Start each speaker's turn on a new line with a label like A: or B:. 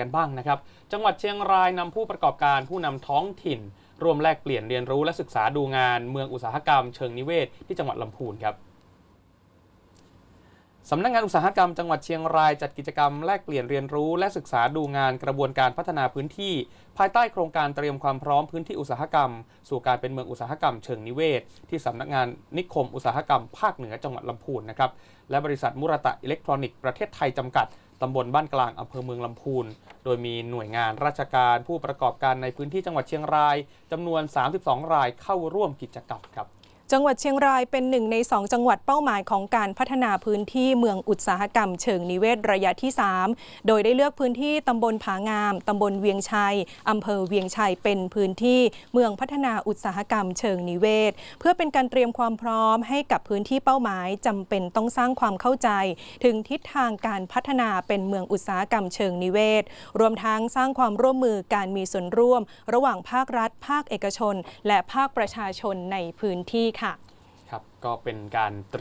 A: กันบ้างนะครับ จังหวัดเชียงรายนำผู้ประกอบการผู้นำท้องถิ่น ร่วมแลกเปลี่ยนเรียนรู้และศึกษาดูงานเมืองอุตสาหกรรมเชิงนิเวศ ที่จังหวัดลำพูนครับสำนักงานอุตสาหกรรมจังหวัดเชียงรายจัดกิจกรรมแลกเปลี่ยนเรียนรู้ และศึกษาดูงานกระบวนการพัฒนาพื้นที่ ภายใต้โครงการเตรียมความพร้อมพื้นที่อุตสาหกรรม สู่การเป็นเมืองอุตสาหกรรมเชิงนิเวศ ที่สำนักงานนิคมอุตสาหกรรมภาคเหนือจังหวัดลำพูนนะครับและบริษัทมุรตะอิเล็กทรอนิกส์ประเทศไทยจำกัด ตำบลบ้านกลางอำเภอเมืองลำพูน โดยมีหน่วยงานราชการผู้ประกอบการในพื้นที่จังหวัดเชียงรายจำนวน 32 รายเข้าร่วมกิจกรรมครับ
B: จังหวัดเชียงรายเป็นหนึ่งใน2จังหวัดเป้าหมายของการพัฒนาพื้นที่เมืองอุตสาหกรรมเชิงนิเวศระยะที่ 3 โดยได้เลือกพื้นที่ตำบลผางาม ตำบลเวียงชัย อำเภอเวียงชัยเป็นพื้นที่เมืองพัฒนาอุตสาหกรรมเชิงนิเวศ เพื่อเป็นการเตรียมความพร้อมให้กับพื้นที่เป้าหมายจำเป็นต้องสร้างความเข้าใจ ถึงทิศทางการพัฒนาเป็นเมืองอุตสาหกรรมเชิงนิเวศ รวมทั้งสร้างความร่วมมือการมีส่วนร่วม ระหว่างภาครัฐ ภาคเอกชน และภาคประชาชนในพื้นที่ค่ะ
A: ครับ ก็เป็นการเตรียม